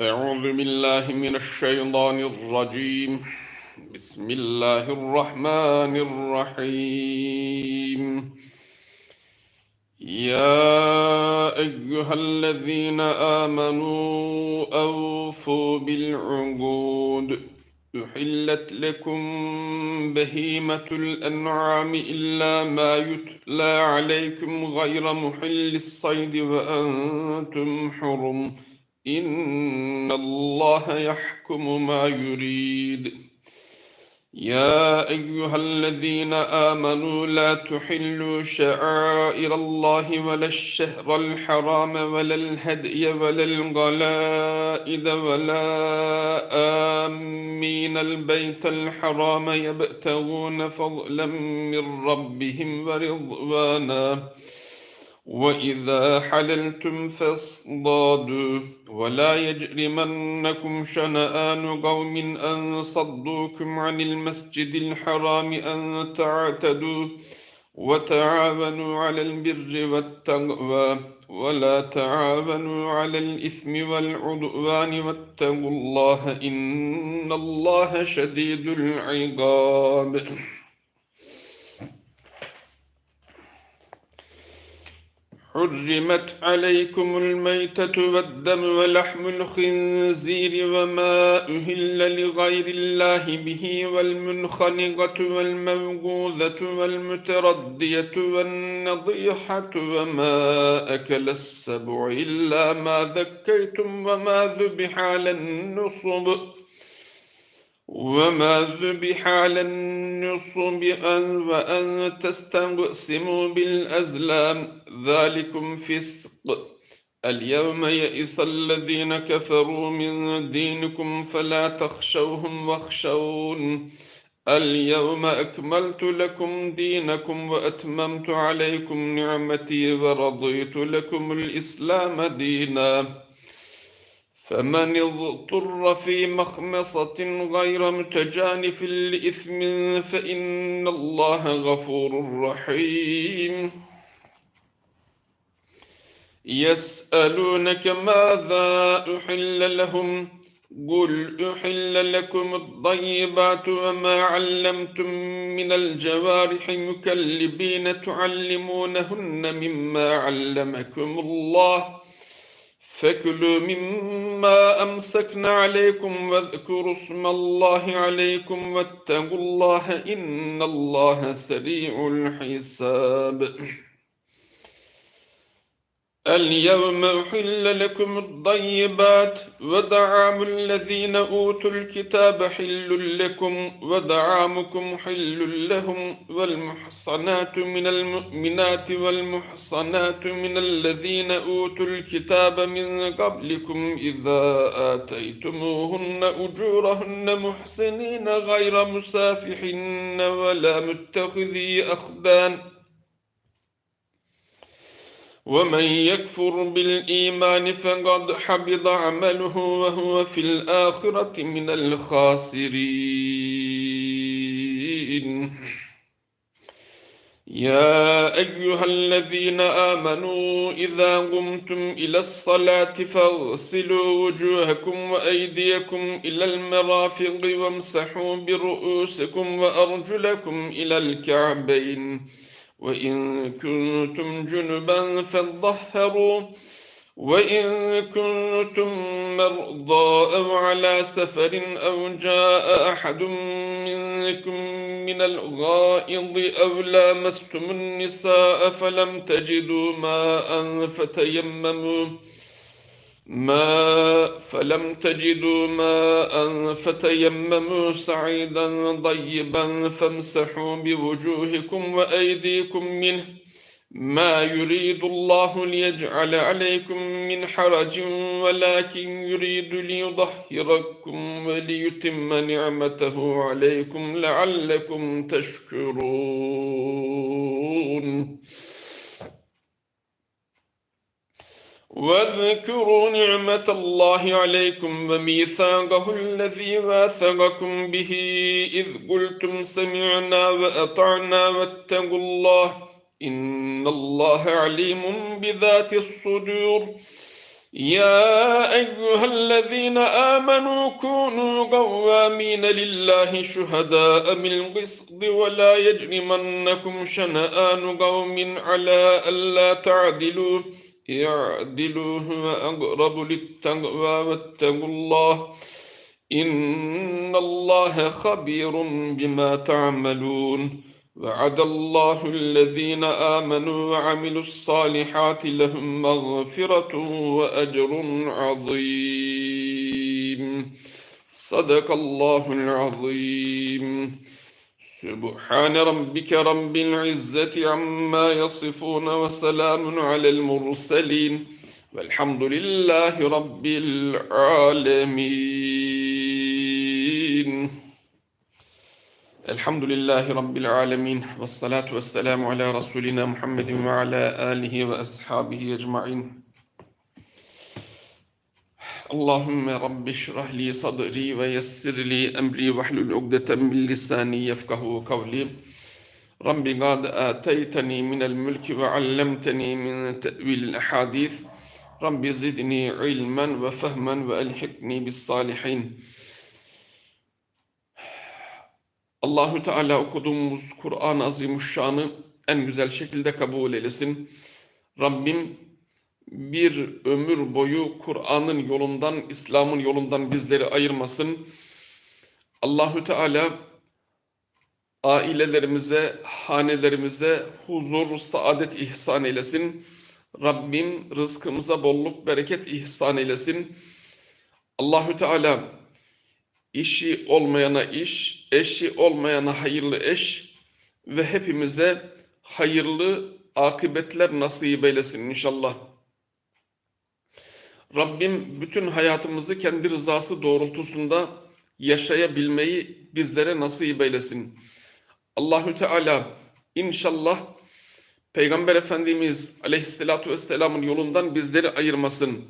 أعوذ بالله من الشيطان الرجيم. بسم الله الرحمن الرحيم. يا أيها الذين آمنوا أوفوا بالعقود. أحلت لكم بهيمة الأنعام إلا ما يتلى عليكم غير محل الصيد وأنتم حرم. إن الله يحكم ما يريد. يا أيها الذين آمنوا لا تحلوا شعائر الله ولا الشهر الحرام ولا الهدي ولا الغلائد ولا آمين البيت الحرام يبتغون فضلا من ربهم ورضوانا وإذا حللتم فاصطادوا ولا يجرمنكم شنآن قوم أن صدوكم عن المسجد الحرام أن تعتدوا وتعاونوا على البر والتقوى ولا تعاونوا على الإثم والعدوان واتقوا الله إن الله شديد العقاب حرمت عليكم الميتة والدم ولحم الخنزير وما أهل لغير الله به والمنخنقة والموقوذة والمتردية والنضيحة وما أكل السبع إلا ما ذكيتم وما ذبح على النصب وما ذبح على النصب أن وأن تستقسموا بالأزلام ذلكم فسق اليوم يئس الذين كفروا من دينكم فلا تخشوهم واخشون اليوم أكملت لكم دينكم وأتممت عليكم نعمتي ورضيت لكم الإسلام ديناً فمن اضطر في مخمصة غير متجانف لإثم فإن الله غفور رحيم. يسألونك ماذا أحل لهم؟ قل أحل لكم الطيبات وما علمتم من الجوارح مكلبين تعلمونهن مما علمكم الله. فكلوا مما أمسكنا عليكم واذكروا اسم الله عليكم واتقوا الله إن الله سريع الحساب اليوم أحل لكم الطيبات ودعام الذين أوتوا الكتاب حل لكم ودعامكم حل لهم والمحصنات من المؤمنات والمحصنات من الذين أوتوا الكتاب من قبلكم إذا آتيتموهن أجورهن محسنين غير مسافحين ولا متخذي أخدان. ومن يكفر بالإيمان فقد حبط عمله وهو في الآخرة من الخاسرين. يا أيها الذين آمنوا إذا قمتم إلى الصلاة فاغسلوا وجوهكم وأيديكم إلى المرافق وامسحوا برؤوسكم وأرجلكم إلى الكعبين. وإن كنتم جنبا فاطهروا وإن كنتم مرضى أو على سفر أو جاء أحد منكم من الغائض أو لامستم النساء فلم تجدوا ماء فتيمموا ما فلم تجدوا ماء فتيمموا سعيدا طيبا فامسحوا بوجوهكم وأيديكم منه. ما يريد الله ليجعل عليكم من حرج ولكن يريد ليظهركم وليتم نعمته عليكم لعلكم تشكرون. واذكروا نعمة الله عليكم وميثاقه الذي واثقكم به إذ قلتم سمعنا وأطعنا واتقوا الله إن الله عليم بذات الصدور. يا أيها الذين آمنوا كونوا قوامين لله شهداء بالقسط ولا يجرمنكم شنآن قوم على ألا تعدلوا. اعدلوا هو أقرب للتقوى واتقوا الله إن الله خبير بما تعملون وعد الله الذين آمنوا وعملوا الصالحات لهم مغفرة وأجر عظيم. صدق الله العظيم. سبحان ربك رب العزة عما يصفون وسلام على المرسلين والحمد لله رب العالمين. الحمد لله رب العالمين والصلاة والسلام على رسولنا محمد وعلى آله وأصحابه أجمعين. اللهم رب اشرح لي صدري ويسر لي أمري واحلل عقدة من لساني يفقه قولي رب قد آتيتني من الملك وعلمتني من تأويل الأحاديث رب زدني علما وفهما وألحقني بالصالحين Allahü Teala okuduğumuz Kur'an-ı Azimuşşan'ı en güzel şekilde kabul eylesin. Rabbim bir ömür boyu Kur'an'ın yolundan, İslam'ın yolundan bizleri ayırmasın. Allahü Teala ailelerimize, hanelerimize huzur, saadet ihsan eylesin. Rabbim rızkımıza bolluk, bereket ihsan eylesin. Allahü Teala işi olmayana iş, eşi olmayana hayırlı eş ve hepimize hayırlı akıbetler nasip eylesin inşallah. Rabbim bütün hayatımızı kendi rızası doğrultusunda yaşayabilmeyi bizlere nasip eylesin. Allahü Teala inşallah Peygamber Efendimiz Aleyhisselatü Vesselam'ın yolundan bizleri ayırmasın.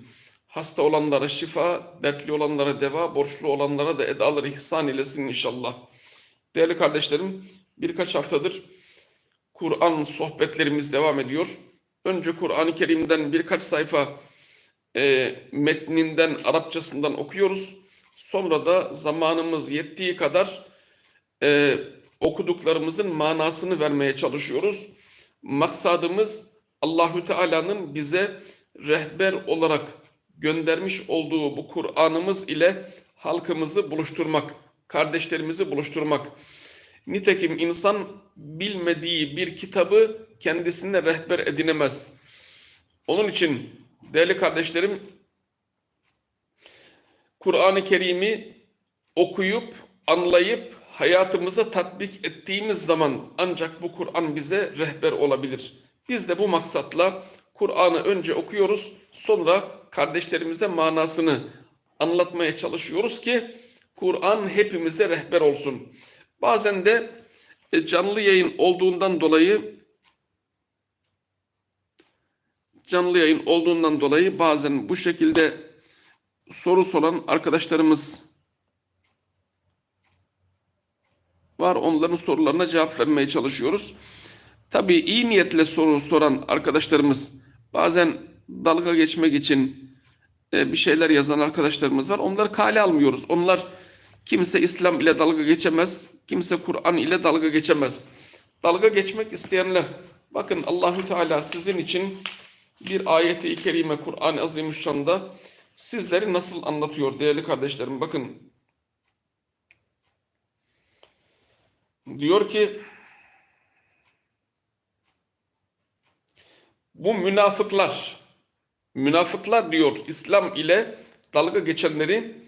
Hasta olanlara şifa, dertli olanlara deva, borçlu olanlara da edaları ihsan eylesin inşallah. Değerli kardeşlerim, birkaç haftadır Kur'an sohbetlerimiz devam ediyor. Önce Kur'an-ı Kerim'den birkaç sayfa e, metninden, Arapçasından okuyoruz. Sonra da zamanımız yettiği kadar e, okuduklarımızın manasını vermeye çalışıyoruz. Maksadımız Allahü Teala'nın bize rehber olarak göndermiş olduğu bu Kur'an'ımız ile halkımızı buluşturmak, kardeşlerimizi buluşturmak. Nitekim insan bilmediği bir kitabı kendisine rehber edinemez. Onun için değerli kardeşlerim Kur'an-ı Kerim'i okuyup, anlayıp hayatımıza tatbik ettiğimiz zaman ancak bu Kur'an bize rehber olabilir. Biz de bu maksatla Kur'an'ı önce okuyoruz, sonra kardeşlerimize manasını anlatmaya çalışıyoruz ki Kur'an hepimize rehber olsun. Bazen de e, canlı yayın olduğundan dolayı canlı yayın olduğundan dolayı bazen bu şekilde soru soran arkadaşlarımız var. Onların sorularına cevap vermeye çalışıyoruz. Tabii iyi niyetle soru soran arkadaşlarımız bazen dalga geçmek için e, bir şeyler yazan arkadaşlarımız var. Onları kale almıyoruz. Onlar kimse İslam ile dalga geçemez. Kimse Kur'an ile dalga geçemez. Dalga geçmek isteyenler bakın Allahü Teala sizin için bir ayeti-i kerime Kur'an-ı Azimüşşan'da sizleri nasıl anlatıyor değerli kardeşlerim bakın. Diyor ki bu münafıklar münafıklar diyor İslam ile dalga geçenleri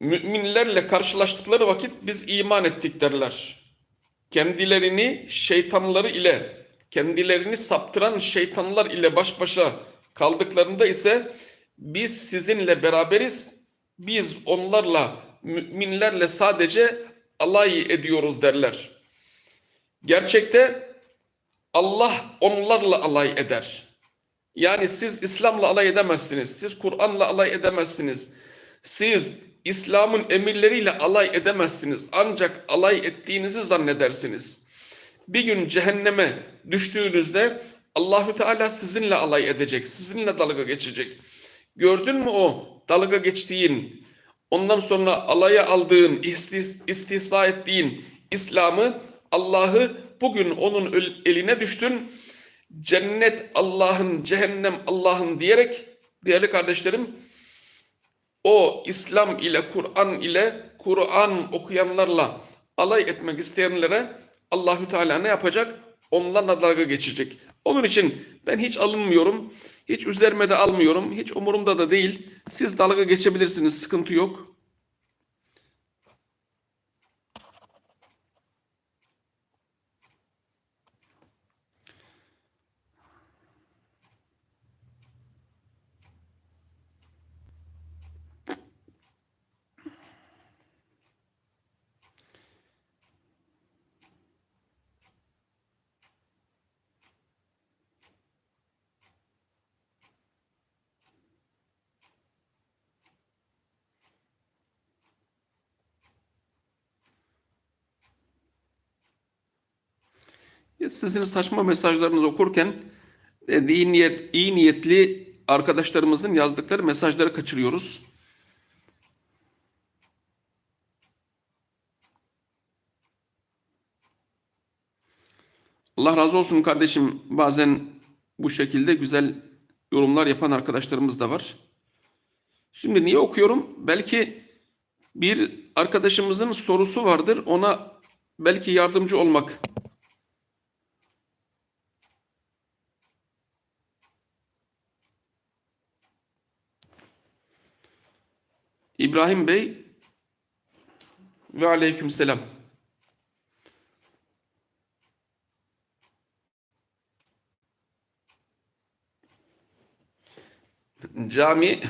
müminlerle karşılaştıkları vakit biz iman ettik derler. Kendilerini şeytanları ile kendilerini saptıran şeytanlar ile baş başa kaldıklarında ise biz sizinle beraberiz. Biz onlarla müminlerle sadece alay ediyoruz derler. Gerçekte Allah onlarla alay eder. Yani siz İslam'la alay edemezsiniz. Siz Kur'an'la alay edemezsiniz. Siz İslam'ın emirleriyle alay edemezsiniz. Ancak alay ettiğinizi zannedersiniz. Bir gün cehenneme düştüğünüzde Allahü Teala sizinle alay edecek, sizinle dalga geçecek. Gördün mü o dalga geçtiğin, ondan sonra alaya aldığın, istis, istisna ettiğin İslam'ı, Allah'ı bugün onun el- eline düştün. Cennet Allah'ın, cehennem Allah'ın diyerek değerli kardeşlerim o İslam ile Kur'an ile Kur'an okuyanlarla alay etmek isteyenlere Allahü Teala ne yapacak? Onlarla dalga geçecek. Onun için ben hiç alınmıyorum. Hiç üzerime de almıyorum. Hiç umurumda da değil. Siz dalga geçebilirsiniz. Sıkıntı yok. Sizin saçma mesajlarınızı okurken e, iyi, niyet, iyi niyetli arkadaşlarımızın yazdıkları mesajları kaçırıyoruz. Allah razı olsun kardeşim. Bazen bu şekilde güzel yorumlar yapan arkadaşlarımız da var. Şimdi niye okuyorum? Belki bir arkadaşımızın sorusu vardır. Ona belki yardımcı olmak İbrahim Bey ve aleykümselam. Cami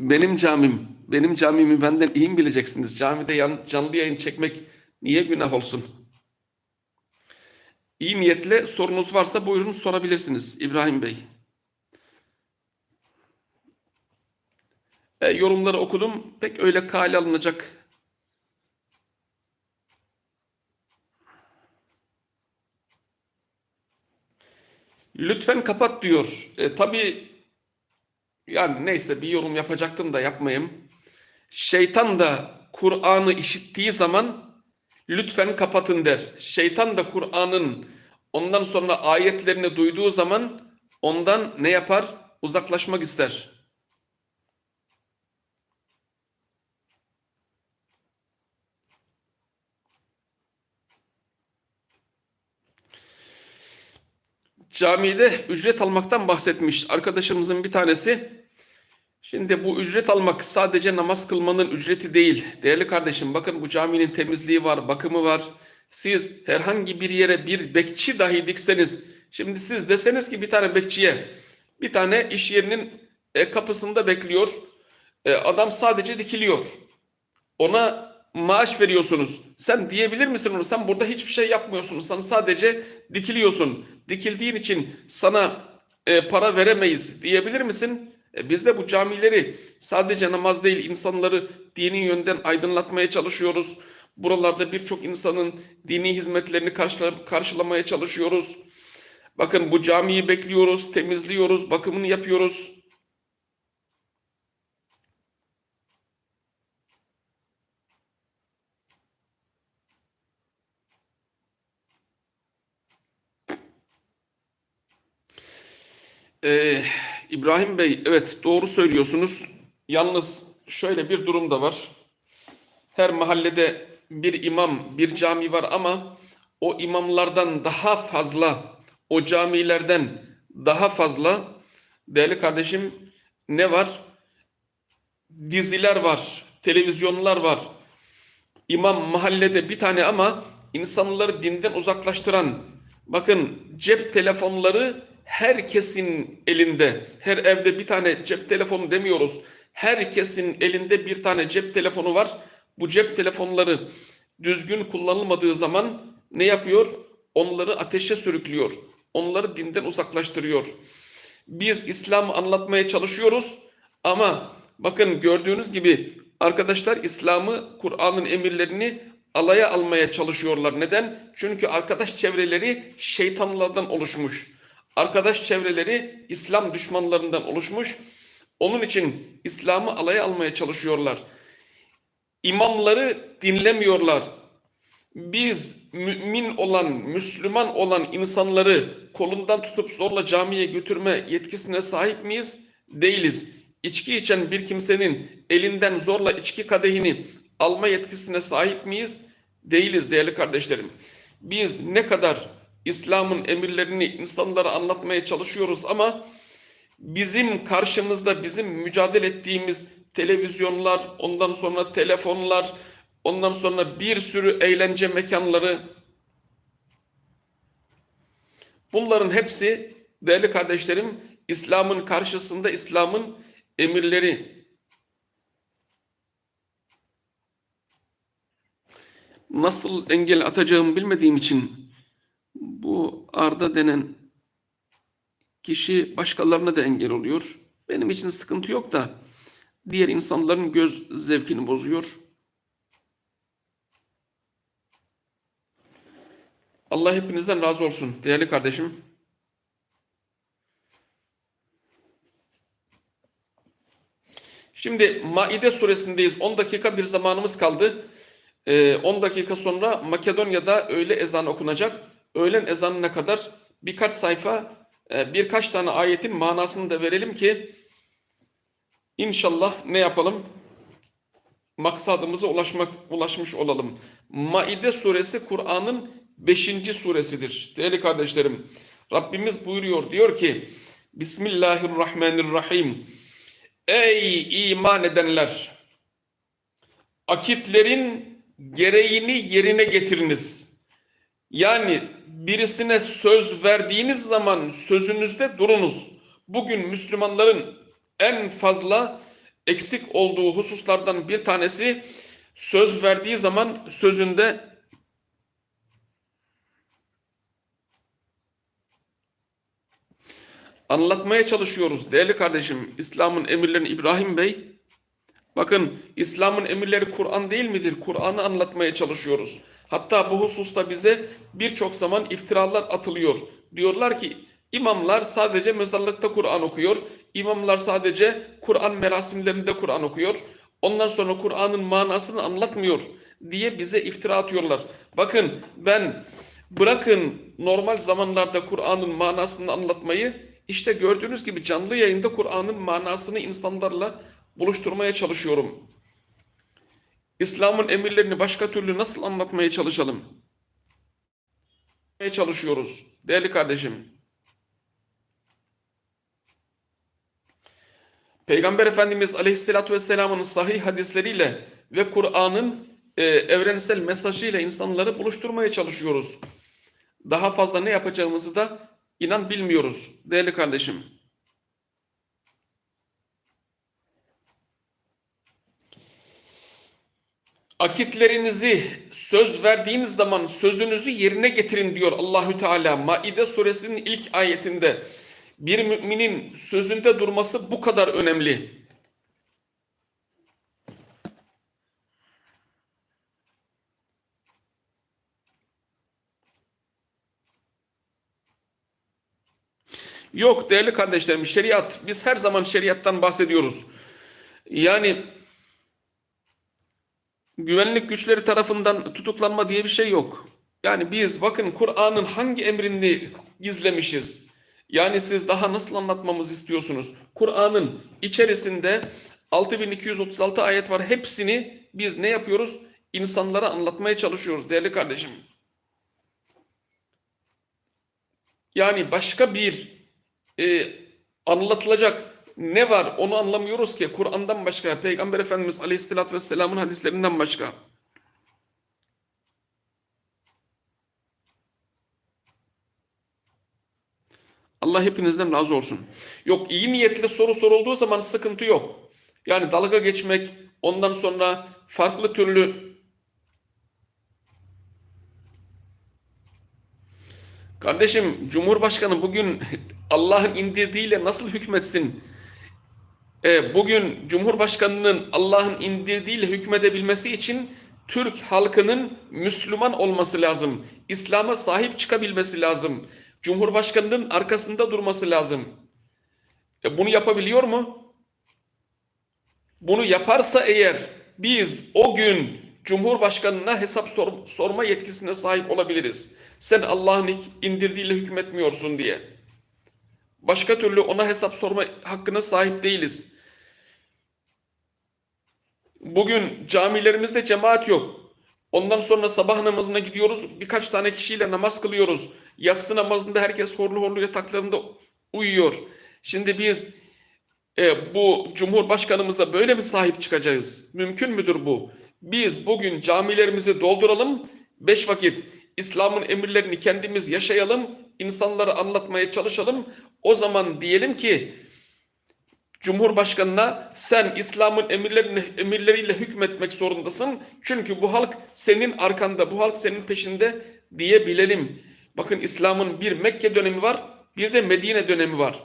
benim camim. Benim camimi benden iyi mi bileceksiniz? Camide yan, canlı yayın çekmek niye günah olsun? İyi niyetle sorunuz varsa buyurun sorabilirsiniz İbrahim Bey. E, yorumları okudum. Pek öyle kale alınacak. Lütfen kapat diyor. E, tabii yani neyse bir yorum yapacaktım da yapmayayım. Şeytan da Kur'an'ı işittiği zaman lütfen kapatın der. Şeytan da Kur'an'ın ondan sonra ayetlerini duyduğu zaman ondan ne yapar? Uzaklaşmak ister. Camide ücret almaktan bahsetmiş arkadaşımızın bir tanesi. Şimdi bu ücret almak sadece namaz kılmanın ücreti değil. Değerli kardeşim bakın bu caminin temizliği var, bakımı var. Siz herhangi bir yere bir bekçi dahi dikseniz, şimdi siz deseniz ki bir tane bekçiye, bir tane iş yerinin e, kapısında bekliyor. E, adam sadece dikiliyor. Ona maaş veriyorsunuz. Sen diyebilir misin onu? Sen burada hiçbir şey yapmıyorsun. Sen sadece dikiliyorsun. Dikildiğin için sana e, para veremeyiz diyebilir misin? E, biz de bu camileri sadece namaz değil insanları dini yönden aydınlatmaya çalışıyoruz. Buralarda birçok insanın dini hizmetlerini karşıla, karşılamaya çalışıyoruz. Bakın bu camiyi bekliyoruz, temizliyoruz, bakımını yapıyoruz. Ee, İbrahim Bey, evet doğru söylüyorsunuz. Yalnız şöyle bir durum da var. Her mahallede bir imam, bir cami var ama o imamlardan daha fazla, o camilerden daha fazla değerli kardeşim ne var? Diziler var, televizyonlar var. İmam mahallede bir tane ama insanları dinden uzaklaştıran bakın cep telefonları herkesin elinde. Her evde bir tane cep telefonu demiyoruz. Herkesin elinde bir tane cep telefonu var. Bu cep telefonları düzgün kullanılmadığı zaman ne yapıyor? Onları ateşe sürüklüyor. Onları dinden uzaklaştırıyor. Biz İslam'ı anlatmaya çalışıyoruz ama bakın gördüğünüz gibi arkadaşlar İslam'ı, Kur'an'ın emirlerini alaya almaya çalışıyorlar. Neden? Çünkü arkadaş çevreleri şeytanlardan oluşmuş. Arkadaş çevreleri İslam düşmanlarından oluşmuş. Onun için İslam'ı alaya almaya çalışıyorlar. İmamları dinlemiyorlar. Biz mümin olan, Müslüman olan insanları kolundan tutup zorla camiye götürme yetkisine sahip miyiz? Değiliz. İçki içen bir kimsenin elinden zorla içki kadehini alma yetkisine sahip miyiz? Değiliz değerli kardeşlerim. Biz ne kadar İslam'ın emirlerini insanlara anlatmaya çalışıyoruz ama bizim karşımızda bizim mücadele ettiğimiz televizyonlar, ondan sonra telefonlar, ondan sonra bir sürü eğlence mekanları bunların hepsi değerli kardeşlerim İslam'ın karşısında İslam'ın emirleri. Nasıl engel atacağımı bilmediğim için bu Arda denen kişi başkalarına da engel oluyor. Benim için sıkıntı yok da diğer insanların göz zevkini bozuyor. Allah hepinizden razı olsun değerli kardeşim. Şimdi Maide suresindeyiz. 10 dakika bir zamanımız kaldı. Ee, 10 dakika sonra Makedonya'da öğle ezan okunacak. Öğlen ezanına kadar birkaç sayfa, e, birkaç tane ayetin manasını da verelim ki inşallah ne yapalım? Maksadımıza ulaşmak ulaşmış olalım. Maide suresi Kur'an'ın 5. suresidir. Değerli kardeşlerim, Rabbimiz buyuruyor diyor ki Bismillahirrahmanirrahim. Ey iman edenler! Akitlerin gereğini yerine getiriniz. Yani birisine söz verdiğiniz zaman sözünüzde durunuz. Bugün Müslümanların en fazla eksik olduğu hususlardan bir tanesi söz verdiği zaman sözünde anlatmaya çalışıyoruz. Değerli kardeşim, İslam'ın emirlerini İbrahim Bey, bakın İslam'ın emirleri Kur'an değil midir? Kur'an'ı anlatmaya çalışıyoruz. Hatta bu hususta bize birçok zaman iftiralar atılıyor. Diyorlar ki imamlar sadece mezarlıkta Kur'an okuyor. İmamlar sadece Kur'an merasimlerinde Kur'an okuyor. Ondan sonra Kur'an'ın manasını anlatmıyor diye bize iftira atıyorlar. Bakın ben bırakın normal zamanlarda Kur'an'ın manasını anlatmayı işte gördüğünüz gibi canlı yayında Kur'an'ın manasını insanlarla buluşturmaya çalışıyorum. İslam'ın emirlerini başka türlü nasıl anlatmaya çalışalım? çalışıyoruz. Değerli kardeşim. Peygamber Efendimiz Aleyhisselatü Vesselam'ın sahih hadisleriyle ve Kur'an'ın e, evrensel mesajıyla insanları buluşturmaya çalışıyoruz. Daha fazla ne yapacağımızı da inan bilmiyoruz değerli kardeşim. Akitlerinizi söz verdiğiniz zaman sözünüzü yerine getirin diyor Allahü Teala Maide suresinin ilk ayetinde. Bir müminin sözünde durması bu kadar önemli. Yok değerli kardeşlerim şeriat biz her zaman şeriattan bahsediyoruz. Yani güvenlik güçleri tarafından tutuklanma diye bir şey yok. Yani biz bakın Kur'an'ın hangi emrini gizlemişiz? Yani siz daha nasıl anlatmamızı istiyorsunuz? Kur'an'ın içerisinde 6236 ayet var. Hepsini biz ne yapıyoruz? İnsanlara anlatmaya çalışıyoruz değerli kardeşim. Yani başka bir e, anlatılacak ne var onu anlamıyoruz ki Kur'an'dan başka, Peygamber Efendimiz Aleyhisselatü Vesselam'ın hadislerinden başka. Allah hepinizden razı olsun. Yok iyi niyetle soru sorulduğu zaman sıkıntı yok. Yani dalga geçmek, ondan sonra farklı türlü Kardeşim Cumhurbaşkanı bugün Allah'ın indirdiğiyle nasıl hükmetsin? E, bugün Cumhurbaşkanının Allah'ın indirdiğiyle hükmedebilmesi için Türk halkının Müslüman olması lazım. İslam'a sahip çıkabilmesi lazım. Cumhurbaşkanının arkasında durması lazım. E bunu yapabiliyor mu? Bunu yaparsa eğer biz o gün Cumhurbaşkanına hesap sor- sorma yetkisine sahip olabiliriz. Sen Allah'ın indirdiğiyle hükmetmiyorsun diye. Başka türlü ona hesap sorma hakkına sahip değiliz. Bugün camilerimizde cemaat yok. Ondan sonra sabah namazına gidiyoruz. Birkaç tane kişiyle namaz kılıyoruz. Yatsı namazında herkes horlu horlu yataklarında uyuyor. Şimdi biz e, bu Cumhurbaşkanımıza böyle mi sahip çıkacağız? Mümkün müdür bu? Biz bugün camilerimizi dolduralım. Beş vakit İslam'ın emirlerini kendimiz yaşayalım. insanlara anlatmaya çalışalım. O zaman diyelim ki Cumhurbaşkanına sen İslam'ın emirlerini, emirleriyle hükmetmek zorundasın. Çünkü bu halk senin arkanda, bu halk senin peşinde diyebilelim. Bakın İslam'ın bir Mekke dönemi var, bir de Medine dönemi var.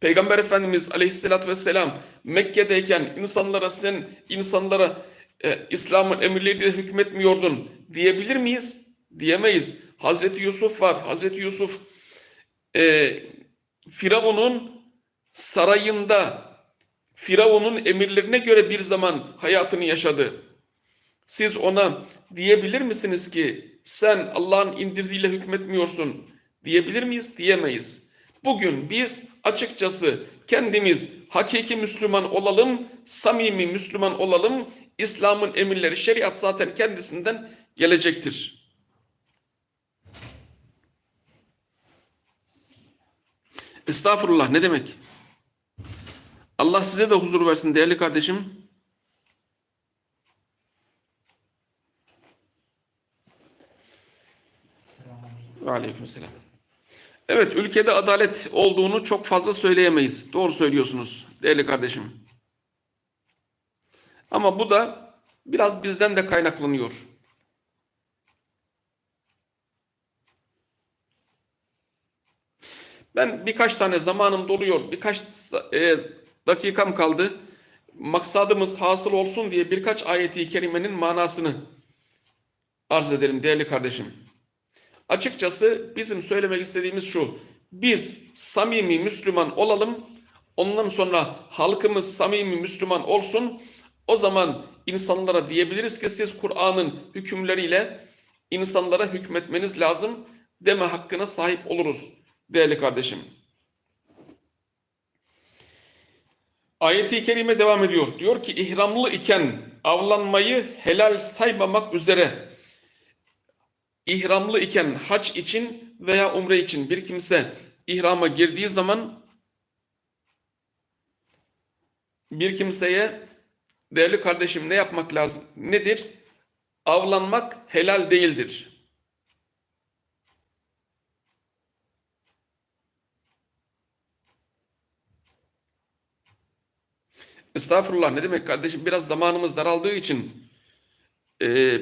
Peygamber Efendimiz Aleyhisselatü Vesselam Mekke'deyken insanlara sen insanlara e, İslam'ın emirleriyle hükmetmiyordun diyebilir miyiz? Diyemeyiz. Hazreti Yusuf var. Hazreti Yusuf e, Firavun'un sarayında Firavun'un emirlerine göre bir zaman hayatını yaşadı. Siz ona diyebilir misiniz ki sen Allah'ın indirdiğiyle hükmetmiyorsun diyebilir miyiz? Diyemeyiz. Bugün biz açıkçası kendimiz hakiki Müslüman olalım, samimi Müslüman olalım. İslam'ın emirleri, şeriat zaten kendisinden gelecektir. Estağfurullah ne demek? Allah size de huzur versin değerli kardeşim. Aleykümselam. Evet ülkede adalet olduğunu çok fazla söyleyemeyiz. Doğru söylüyorsunuz değerli kardeşim. Ama bu da biraz bizden de kaynaklanıyor. Ben birkaç tane zamanım doluyor. Birkaç e, dakikam kaldı. Maksadımız hasıl olsun diye birkaç ayeti kerimenin manasını arz edelim değerli kardeşim. Açıkçası bizim söylemek istediğimiz şu. Biz samimi Müslüman olalım. Ondan sonra halkımız samimi Müslüman olsun. O zaman insanlara diyebiliriz ki siz Kur'an'ın hükümleriyle insanlara hükmetmeniz lazım deme hakkına sahip oluruz değerli kardeşim. Ayeti kerime devam ediyor. Diyor ki ihramlı iken avlanmayı helal saymamak üzere ihramlı iken hac için veya umre için bir kimse ihrama girdiği zaman bir kimseye değerli kardeşim ne yapmak lazım? Nedir? Avlanmak helal değildir. Estağfurullah ne demek kardeşim biraz zamanımız daraldığı için e,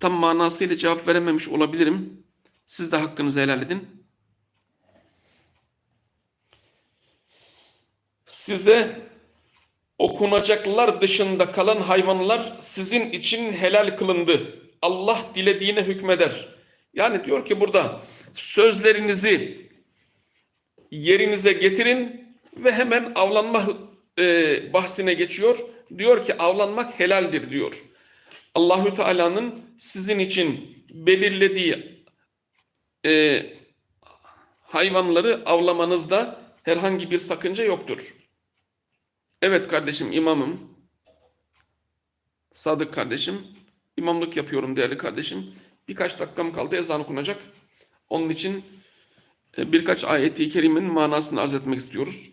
tam manasıyla cevap verememiş olabilirim. Siz de hakkınızı helal edin. Size okunacaklar dışında kalan hayvanlar sizin için helal kılındı. Allah dilediğine hükmeder. Yani diyor ki burada sözlerinizi yerinize getirin ve hemen avlanma e, bahsine geçiyor. Diyor ki avlanmak helaldir diyor. Allahü Teala'nın sizin için belirlediği e, hayvanları avlamanızda herhangi bir sakınca yoktur. Evet kardeşim imamım. Sadık kardeşim. imamlık yapıyorum değerli kardeşim. Birkaç dakikam kaldı ezan okunacak. Onun için e, birkaç ayeti kerimenin manasını arz etmek istiyoruz.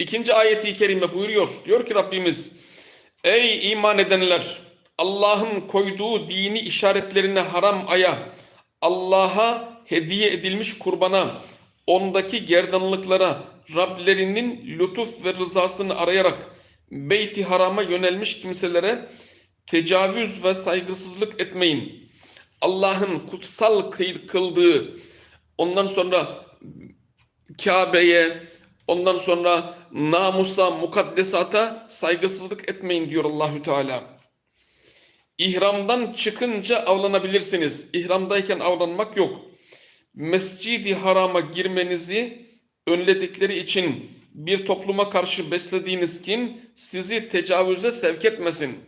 İkinci ayeti kerime buyuruyor. Diyor ki Rabbimiz Ey iman edenler Allah'ın koyduğu dini işaretlerine haram aya Allah'a hediye edilmiş kurbana ondaki gerdanlıklara Rablerinin lütuf ve rızasını arayarak Beyti Haram'a yönelmiş kimselere tecavüz ve saygısızlık etmeyin. Allah'ın kutsal kıldığı ondan sonra Kabe'ye ondan sonra namusa, mukaddesata saygısızlık etmeyin diyor Allahü Teala. İhramdan çıkınca avlanabilirsiniz. İhramdayken avlanmak yok. Mescidi harama girmenizi önledikleri için bir topluma karşı beslediğiniz kin sizi tecavüze sevk etmesin.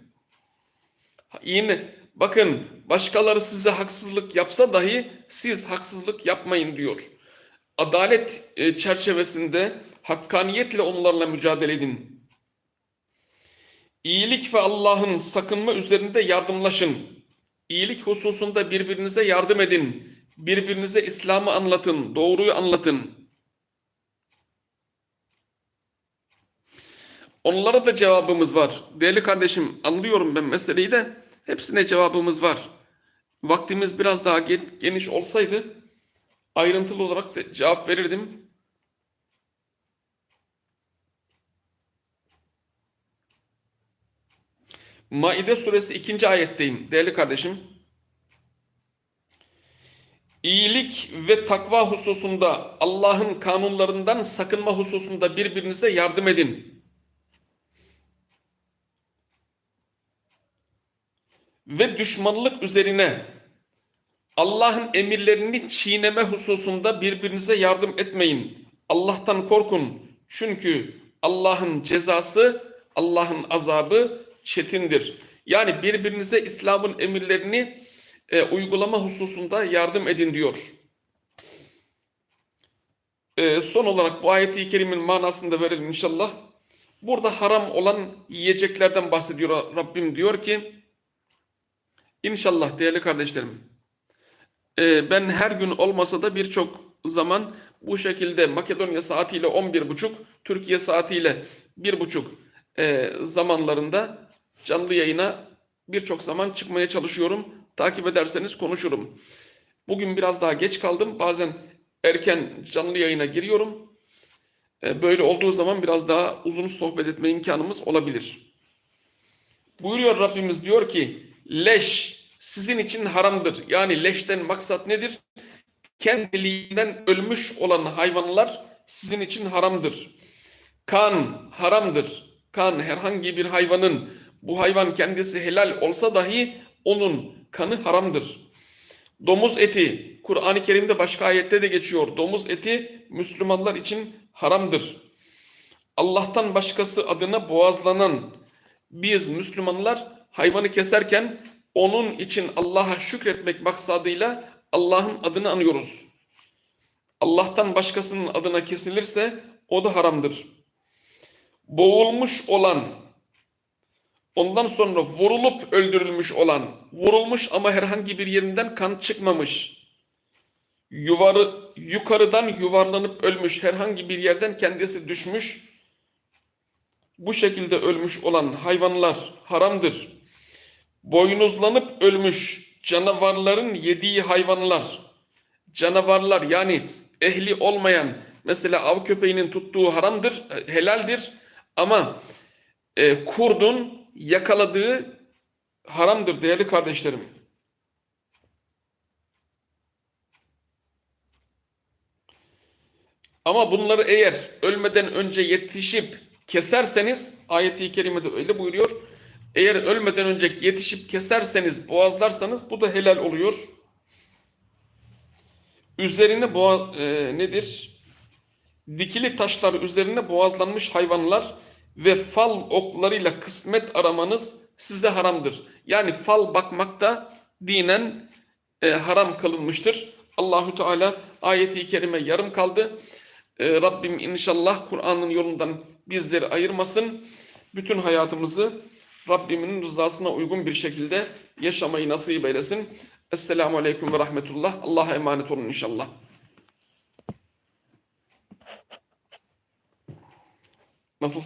Yine bakın başkaları size haksızlık yapsa dahi siz haksızlık yapmayın diyor. Adalet e, çerçevesinde hakkaniyetle onlarla mücadele edin. İyilik ve Allah'ın sakınma üzerinde yardımlaşın. İyilik hususunda birbirinize yardım edin. Birbirinize İslam'ı anlatın, doğruyu anlatın. Onlara da cevabımız var. Değerli kardeşim anlıyorum ben meseleyi de hepsine cevabımız var. Vaktimiz biraz daha gen- geniş olsaydı ayrıntılı olarak cevap verirdim. Maide suresi 2. ayetteyim değerli kardeşim. İyilik ve takva hususunda Allah'ın kanunlarından sakınma hususunda birbirinize yardım edin. Ve düşmanlık üzerine Allah'ın emirlerini çiğneme hususunda birbirinize yardım etmeyin. Allah'tan korkun. Çünkü Allah'ın cezası, Allah'ın azabı çetindir. Yani birbirinize İslam'ın emirlerini e, uygulama hususunda yardım edin diyor. E, son olarak bu ayeti kerimin manasını da verelim inşallah. Burada haram olan yiyeceklerden bahsediyor Rabbim diyor ki İnşallah değerli kardeşlerim e, ben her gün olmasa da birçok zaman bu şekilde Makedonya saatiyle 11.30 Türkiye saatiyle 1.30 e, zamanlarında canlı yayına birçok zaman çıkmaya çalışıyorum. Takip ederseniz konuşurum. Bugün biraz daha geç kaldım. Bazen erken canlı yayına giriyorum. E, Böyle olduğu zaman biraz daha uzun sohbet etme imkanımız olabilir. Buyuruyor Rabbimiz diyor ki leş sizin için haramdır. Yani leşten maksat nedir? Kendiliğinden ölmüş olan hayvanlar sizin için haramdır. Kan haramdır. Kan herhangi bir hayvanın bu hayvan kendisi helal olsa dahi onun kanı haramdır. Domuz eti Kur'an-ı Kerim'de başka ayette de geçiyor. Domuz eti Müslümanlar için haramdır. Allah'tan başkası adına boğazlanan biz Müslümanlar hayvanı keserken onun için Allah'a şükretmek maksadıyla Allah'ın adını anıyoruz. Allah'tan başkasının adına kesilirse o da haramdır. Boğulmuş olan, ondan sonra vurulup öldürülmüş olan, vurulmuş ama herhangi bir yerinden kan çıkmamış, yuvarı, yukarıdan yuvarlanıp ölmüş, herhangi bir yerden kendisi düşmüş, bu şekilde ölmüş olan hayvanlar haramdır. Boynuzlanıp ölmüş canavarların yediği hayvanlar, canavarlar yani ehli olmayan mesela av köpeğinin tuttuğu haramdır, e, helaldir ama e, kurdun yakaladığı haramdır değerli kardeşlerim. Ama bunları eğer ölmeden önce yetişip keserseniz ayeti kerimede öyle buyuruyor. Eğer ölmeden önce yetişip keserseniz, boğazlarsanız bu da helal oluyor. Üzerine boğa e, nedir? Dikili taşlar üzerine boğazlanmış hayvanlar ve fal oklarıyla kısmet aramanız size haramdır. Yani fal bakmak da dinen e, haram kılınmıştır. Allahu Teala ayeti kerime yarım kaldı. E, Rabbim inşallah Kur'an'ın yolundan bizleri ayırmasın. Bütün hayatımızı Rabbimin rızasına uygun bir şekilde yaşamayı nasip eylesin. Esselamu Aleyküm ve Rahmetullah. Allah'a emanet olun inşallah. Nasılsın?